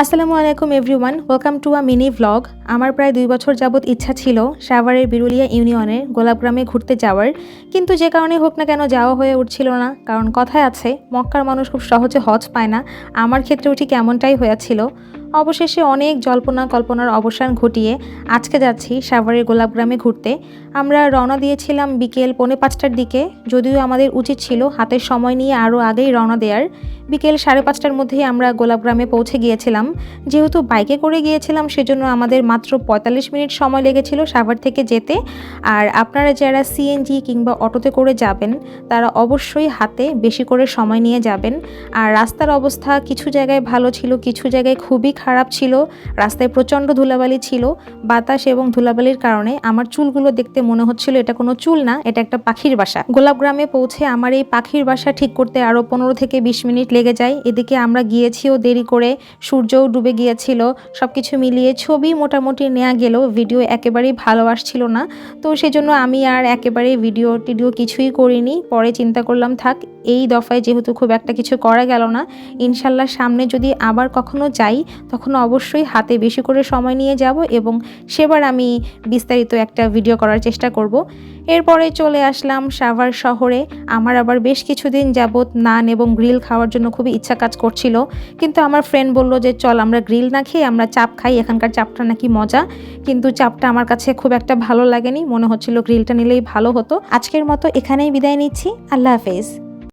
আসসালামু আলাইকুম everyone welcome to a mini vlog আমার প্রায় দুই বছর যাবৎ ইচ্ছা ছিল সাভারের বিরুলিয়া ইউনিয়নের গোলাপগ্রামে ঘুরতে যাওয়ার। কিন্তু যে কারণে হোক না কেন যাওয়া হয়ে উঠছিল না। কারণ কথায় আছে, মক্কার মানুষ খুব সহজে হজ পায় না। আমার ক্ষেত্রেও ঠিক এমনটাই হয়েছিল। অবশেষে অনেক জল্পনা কল্পনার অবসান ঘটিয়ে আজকে যাচ্ছি সাভারের গোলাপগ্রামে ঘুরতে। আমরা রওনা দিয়েছিলাম বিকেল পৌনে পাঁচটার দিকে, যদিও আমাদের উচিত ছিল হাতের সময় নিয়ে আরও আগেই রওনা দেওয়ার বিকেল সাড়ে পাঁচটার মধ্যেই আমরা গোলাপগ্রামে পৌঁছে গিয়েছিলাম। যেহেতু বাইকে করে গিয়েছিলাম, সেজন্য আমাদের মাত্র পঁয়তাল্লিশ মিনিট সময় লেগেছিল সাভার থেকে যেতে। আর আপনারা যারা সিএনজি কিংবা অটোতে করে যাবেন, তারা অবশ্যই হাতে বেশি করে সময় নিয়ে যাবেন। আর রাস্তার অবস্থা কিছু জায়গায় ভালো ছিল, কিছু জায়গায় খুবই খারাপ। ছিল, রাস্তায় প্রচণ্ড ধুলাবালি ছিল, বাতাস এবং ধুলাবালির কারণে আমার চুলগুলো দেখতে মনে হচ্ছিল এটা কোনো চুল না, এটা একটা পাখির বাসা। গোলাপগ্রামে পৌঁছে আমার এই পাখির বাসা ঠিক করতে আরও পনেরো থেকে বিশ মিনিট লেগে যায়। এদিকে আমরা গিয়েছিও দেরি করে, সূর্যও ডুবে গিয়েছিল সব কিছু মিলিয়ে ছবি মোটামুটি নেওয়া গেলেও ভিডিও একেবারেই ভালো আসছিল না। তো সেজন্য আমি আর একেবারে ভিডিও টিডিও কিছুই করিনি, পরে চিন্তা করলাম, থাক, এই দফায় যেহেতু খুব একটা কিছু করা গেল না, ইনশাল্লাহ সামনে যদি আবার কখনো যাই তখন অবশ্যই হাতে বেশি করে সময় নিয়ে যাব এবং সেবার আমি বিস্তারিত একটা ভিডিও করার চেষ্টা করব। এরপরে চলে আসলাম সাভার শহরে। আমার আবার বেশ কিছুদিন যাবৎ নান এবং গ্রিল খাওয়ার জন্য খুবই ইচ্ছা কাজ করছিল। কিন্তু আমার ফ্রেন্ড বলল যে, চল, আমরা গ্রিল না খেয়ে আমরা চাপ খাই। এখানকার চাপটা নাকি মজা। কিন্তু চাপটা আমার কাছে খুব একটা ভালো লাগেনি। মনে হচ্ছিল গ্রিলটা নিলেই ভালো হতো। আজকের মতো এখানেই বিদায় নিচ্ছি। আল্লাহ হাফেজ।